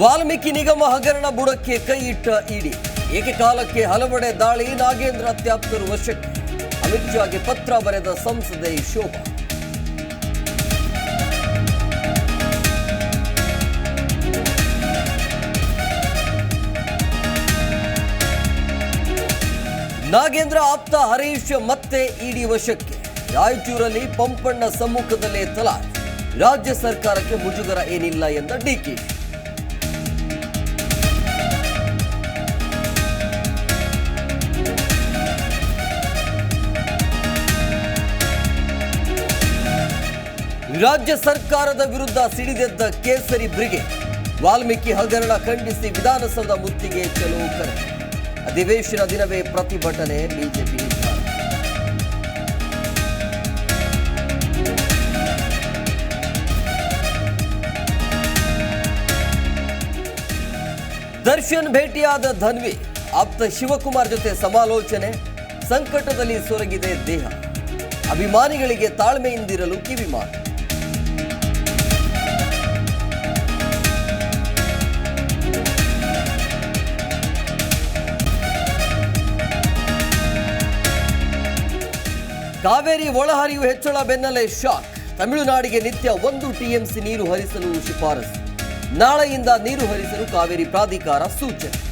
ವಾಲ್ಮೀಕಿ ನಿಗಮ ಹಗರಣ ಬುಡಕ್ಕೆ ಕೈ ಇಟ್ಟ ಇಡಿ. ಏಕಕಾಲಕ್ಕೆ ಹಲವೆಡೆ ದಾಳಿ, ನಾಗೇಂದ್ರ ಅತ್ಯಾಪ್ತರು ವಶಕ್ಕೆ ಅಮಿತ್ ಶಾಗೆ ಪತ್ರ ಬರೆದ ಸಂಸದೆ ಶೋಭಾ. ನಾಗೇಂದ್ರ ಆಪ್ತ ಹರೀಶ್ ಮತ್ತೆ ಇಡಿ ವಶಕ್ಕೆ. ರಾಯಚೂರಲ್ಲಿ ಪಂಪಣ್ಣ ಸಮ್ಮುಖದಲ್ಲೇ ತಲಾ ರಾಜ್ಯ ಸರ್ಕಾರಕ್ಕೆ ಮುಜುಗರ ಏನಿಲ್ಲ ಎಂದ ಡಿಕೆ ರಾಜ್ಯ ಸರ್ಕಾರದ ವಿರುದ್ಧ ಸಿಡಿದೆದ್ದ ಕೇಸರಿ ಬ್ರಿಗೇಡ್ ವಾಲ್ಮೀಕಿ ಹಗರಣ ಖಂಡಿಸಿ ವಿಧಾನಸೌಧ ಮುತ್ತಿಗೆ ಚಲೋ ಕರೆ. ಅಧಿವೇಶನ ದಿನವೇ ಪ್ರತಿಭಟನೆ ಬಿಜೆಪಿ ದರ್ಶನ್ ಭೇಟಿಯಾದ ಧನ್ವಿ, ಆಪ್ತ ಶಿವಕುಮಾರ್ ಜೊತೆ ಸಮಾಲೋಚನೆ, ಸಂಕಟದಲ್ಲಿ ಸೊರಗಿದೆ ದೇಹ. ಅಭಿಮಾನಿಗಳಿಗೆ ತಾಳ್ಮೆಯಿಂದಿರಲು ಕಿವಿಮಾತು. ಕಾವೇರಿ ಒಳಹರಿವು ಹೆಚ್ಚಳ ಬೆನ್ನಲ್ಲೇ ಶಾಕ್. ತಮಿಳುನಾಡಿಗೆ ನಿತ್ಯ ಒಂದು ಟಿಎಂಸಿ ನೀರು ಹರಿಸಲು ಶಿಫಾರಸು. ನಾಳೆಯಿಂದ ನೀರು ಹರಿಸಲು ಕಾವೇರಿ ಪ್ರಾಧಿಕಾರ ಸೂಚನೆ.